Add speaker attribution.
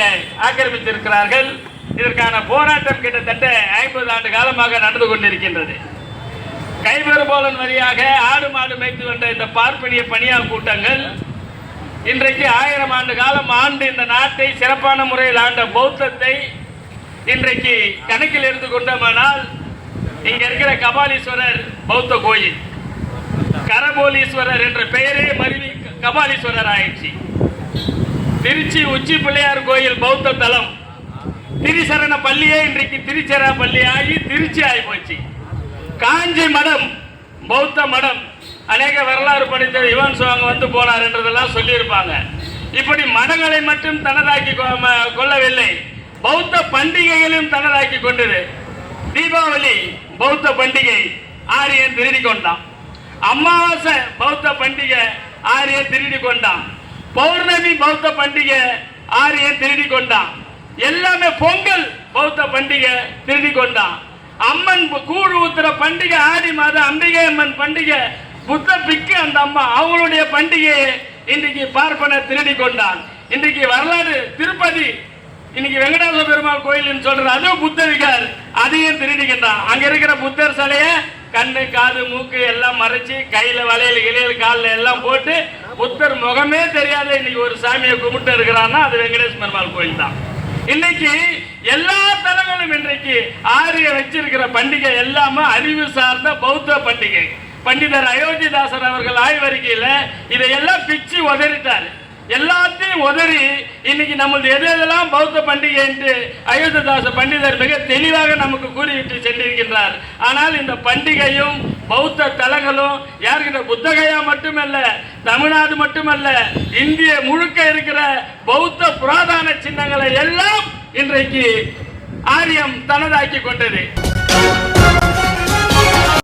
Speaker 1: பகுதியை ஆக்கிரமித்திருக்கிறார்கள். இதற்கான போராட்டம் கிட்டத்தட்ட ஐம்பது ஆண்டு காலமாக நடந்து கொண்டிருக்கின்றது. கைபெருபோலன் வழியாக ஆடு மாடு மேய்த்து வந்த இந்த பார்ப்பனிய பணியாள் கூட்டங்கள் இன்றைக்கு ஆயிரம் ஆண்டு காலம் ஆண்டு இந்த நாட்டை சிறப்பான முறையில் ஆண்ட பௌத்தத்தை இன்றைக்கு கணக்கில் இருந்து கொண்டோமானால் இங்க இருக்கிற கபாலீஸ்வரர் பௌத்த கோயில் கரபோலீஸ்வரர் என்ற பெயரே மருவி கபாலீஸ்வரர் ஆயிடுச்சு. திருச்சி உச்சி பிள்ளையார் கோயில் பௌத்த தலம். திரிசரண பள்ளியே இன்றைக்கு திருச்சர பள்ளி ஆகி திருச்சி ஆகி போச்சு. காஞ்சி மடம் பௌத்த மடம். அநேக வரலாறு படித்த யுவன் சுவாங்க வந்து போனார் என்றதெல்லாம் சொல்லியிருப்பாங்க. இப்படி மடங்களை மட்டும் தனதாக்கி கொ- கொள்ளவில்லை. பௌத்த பண்டிகைகளையும் தனதாக்கி கொண்டது. தீபாவளி பௌத்த பண்டிகை ஆரியன் திருடி கொண்டான். அமாவாசை பௌத்த பண்டிகை ஆரியன் திருடி கொண்டான். பௌர்ணமி பௌத்த பண்டிகை ஆரியன் திருடி கொண்டான் எல்லாமே பொங்கல் பௌத்த பண்டிகை திருடி கொண்டான் அம்மன் கூழ் ஊத்துற பண்டிகை ஆடி மாதம் அம்பிகை அம்மன் பண்டிகை புத்த பிக்கு அந்த அம்மா அவங்களுடைய பண்டிகையை இன்றைக்கு பார்ப்பன திருடி கொண்டான். இன்றைக்கு வரலாறு திருப்பதி. இன்னைக்கு வெங்கடாச பெருமாள் கோயில்னு சொல்றது அதுவும் புத்த விகார். அதையும் திருடிக்கின்றான் அங்க இருக்கிற புத்தர் சிலைய கண்ணு காது மூக்கு எல்லாம் மறைச்சு கையில வளையல் கிளையல் காலில் எல்லாம் போட்டு புத்தர் முகமே தெரியாத இன்னைக்கு ஒரு சாமியை கும்பிட்டு இருக்கிறான்னா அது வெங்கடேஷ் பெருமாள் கோயில் தான். இன்னைக்கு எல்லா தலங்களும் இன்றைக்கு ஆரிய வச்சிருக்கிற பண்டிகை எல்லாமே அறிவு சார்ந்த பௌத்த பண்டிகை. பண்டிதர் அயோத்திதாசர் அவர்கள் ஆய்வறிக்கையில் இதையெல்லாம் பிச்சு உதறிட்டார். எல்லாத்தையும் உதறி இன்னைக்கு நம்மளது எது எதெல்லாம் பௌத்த பண்டிகை என்று அயோத்திதாச பண்டிதர் மிக தெளிவாக நமக்கு கூறிவிட்டு சென்றிருக்கின்றார். ஆனால் இந்த பண்டிகையும் பௌத்த தலங்களும் யாருக்கிட்ட புத்தகையா மட்டுமல்ல தமிழ்நாடு மட்டுமல்ல இந்திய முழுக்க இருக்கிற பௌத்த புராதான சின்னங்களை எல்லாம் இன்றைக்கு ஆரியம் தனதாக்கி கொண்டது.